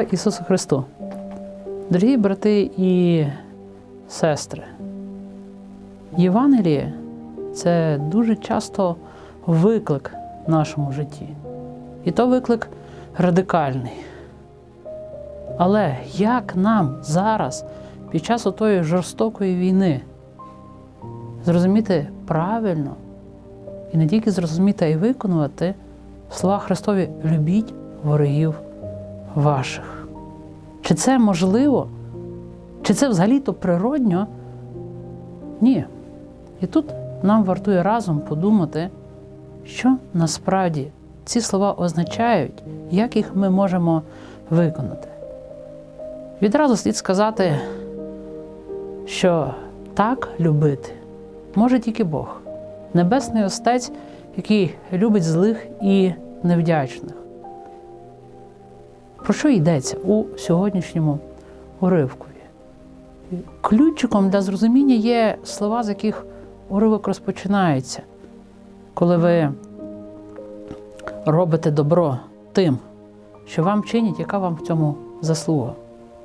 Слава Ісусу Христу! Дорогі брати і сестри, Євангеліє це дуже часто виклик в нашому житті. І то виклик радикальний. Але як нам зараз, під час отої жорстокої війни, зрозуміти правильно і не тільки зрозуміти, а й виконувати слова Христові любіть ворогів ваших. Чи це можливо? Чи це взагалі-то природньо? Ні. І тут нам вартує разом подумати, що насправді ці слова означають, як їх ми можемо виконати. Відразу слід сказати, що так любити може тільки Бог, Небесний Отець, який любить злих і невдячних. Про що йдеться у сьогоднішньому уривкові? Ключиком для зрозуміння є слова, з яких уривок розпочинається, коли ви робите добро тим, що вам чинять, яка вам в цьому заслуга.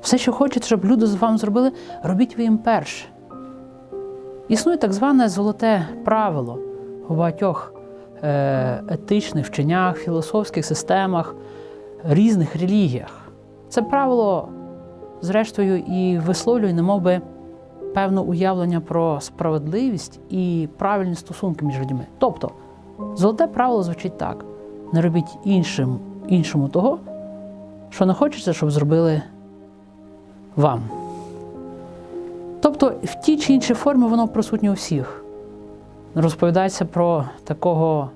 Все, що хочете, щоб люди з вам зробили, робіть ви їм перше. Існує так зване золоте правило у багатьох е, етичних вченнях, філософських системах, різних релігіях. Це правило, зрештою, і висловлює, немов би, певне уявлення про справедливість і правильні стосунки між людьми. Тобто, золоте правило звучить так: не робіть іншим, іншому того, що не хочеться, щоб зробили вам. Тобто, в тій чи іншій формі воно присутнє у всіх. Розповідається про такого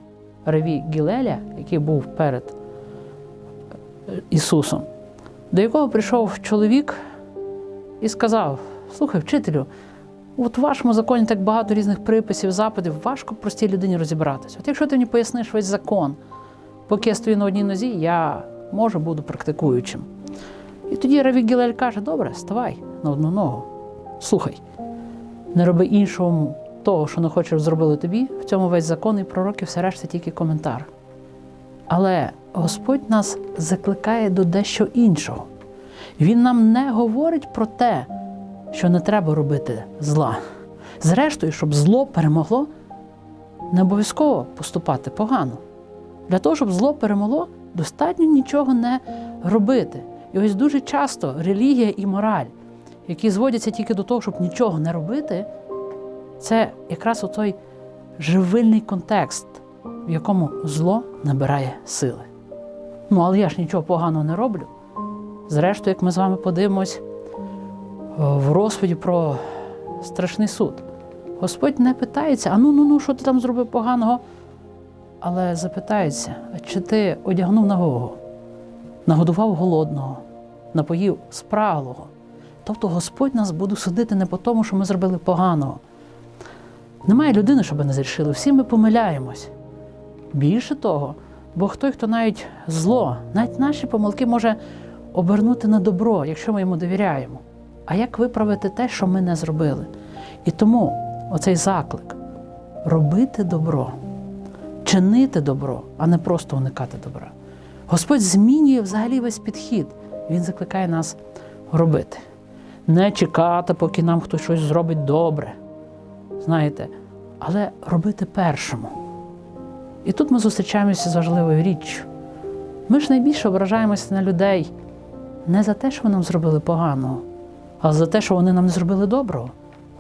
Реві Гілеля, який був перед Ісусом, до якого прийшов чоловік і сказав: Слухай, вчителю, от в вашому законі так багато різних приписів, запитів, важко простій людині розібратися. От якщо ти мені поясниш весь закон, поки я стою на одній нозі, я може буду практикуючим. І тоді Раві Гілель каже: добре, ставай на одну ногу. Слухай, не роби іншому того, що не хочеш, зробили тобі, в цьому весь закон і пророки, все решта тільки коментар. Але Господь нас закликає до дещо іншого. Він нам не говорить про те, що не треба робити зла. Зрештою, щоб зло перемогло, не обов'язково поступати погано. Для того, щоб зло перемогло, достатньо нічого не робити. І ось дуже часто релігія і мораль, які зводяться тільки до того, щоб нічого не робити, це якраз отой живильний контекст, в якому зло набирає сили. Ну, але я ж нічого поганого не роблю. Зрештою, як ми з вами подивимось в розповіді про страшний суд, Господь не питається, а ну ну ну, що ти там зробив поганого? Але запитається, чи ти одягнув нагого, нагодував голодного, напоїв спраглого. Тобто Господь нас буде судити не по тому, що ми зробили поганого. Немає людини, щоб не зрішили. Всі ми помиляємось. Більше того, Бог той, хто навіть зло, навіть наші помилки може обернути на добро, якщо ми йому довіряємо. А як виправити те, що ми не зробили? І тому оцей заклик робити добро, чинити добро, а не просто уникати добра. Господь змінює взагалі весь підхід. Він закликає нас робити. Не чекати, поки нам хтось щось зробить добре. Знаєте, але робити першому. І тут ми зустрічаємося з важливою річчю. Ми ж найбільше ображаємося на людей не за те, що вони нам зробили поганого, а за те, що вони нам не зробили доброго.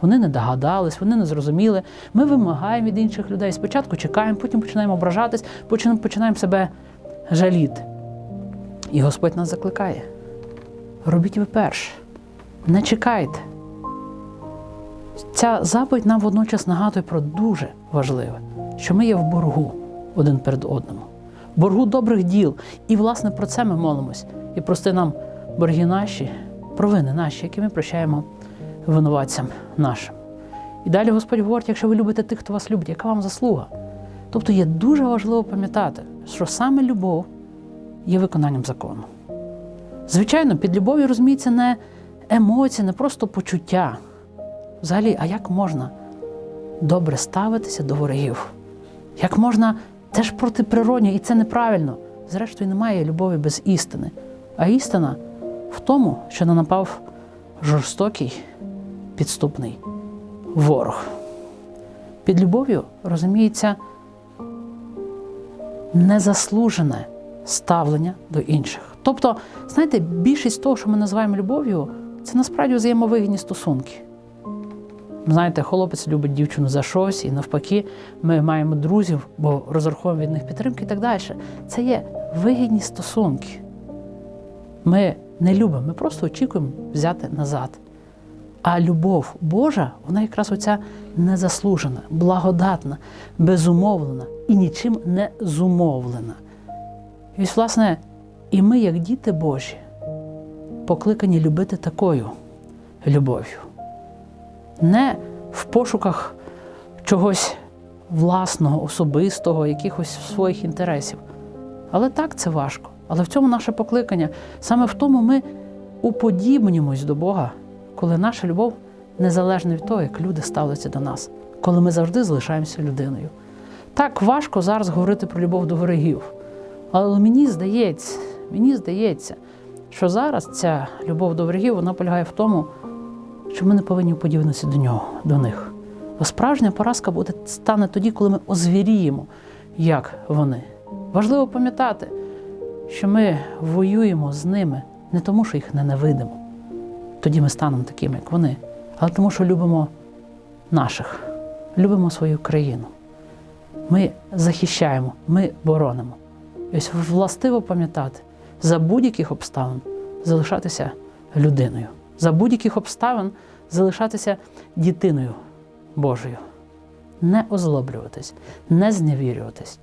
Вони не догадались, вони не зрозуміли. Ми вимагаємо від інших людей. Спочатку чекаємо, потім починаємо ображатись, потім починаємо себе жаліти. І Господь нас закликає. Робіть ви перше. Не чекайте. Ця заповідь нам водночас нагадує про дуже важливе, що ми є в боргу один перед одним. Боргу добрих діл. І, власне, про це ми молимось. І прости нам борги наші, провини наші, які ми прощаємо винуватцям нашим. І далі Господь говорить, якщо ви любите тих, хто вас любить, яка вам заслуга? Тобто є дуже важливо пам'ятати, що саме любов є виконанням закону. Звичайно, під любов'ю розуміється не емоції, не просто почуття. Взагалі, а як можна добре ставитися до ворогів? Як можна це ж протиприродньо, і це неправильно. Зрештою, немає любові без істини. А істина в тому, що не напав жорстокий підступний ворог. Під любов'ю розуміється незаслужене ставлення до інших. Тобто, знаєте, більшість того, що ми називаємо любов'ю, це насправді взаємовигідні стосунки. Знаєте, хлопець любить дівчину за щось, і навпаки, ми маємо друзів, бо розраховуємо від них підтримки і так далі. Це є вигідні стосунки. Ми не любимо, ми просто очікуємо взяти назад. А любов Божа, вона якраз оця незаслужена, благодатна, безумовлена і нічим не зумовлена. І ось, власне, і ми, як діти Божі, покликані любити такою любов'ю. Не в пошуках чогось власного, особистого, якихось своїх інтересів. Але так це важко. Але в цьому наше покликання. Саме в тому ми уподібнюємось до Бога, коли наша любов незалежна від того, як люди ставляться до нас, коли ми завжди залишаємося людиною. Так важко зараз говорити про любов до ворогів. Але мені здається, мені здається, що зараз ця любов до ворогів вона полягає в тому, що ми не повинні уподібнитися до нього, до них. Бо справжня поразка буде стане тоді, коли ми озвіріємо, як вони. Важливо пам'ятати, що ми воюємо з ними не тому, що їх ненавидимо. Тоді ми станемо такими, як вони, але тому, що любимо наших, любимо свою країну. Ми захищаємо, ми боронимо. І ось властиво пам'ятати, за будь-яких обставин залишатися людиною, за будь-яких обставин залишатися дітиною Божою, не озлоблюватись, не зневірюватись.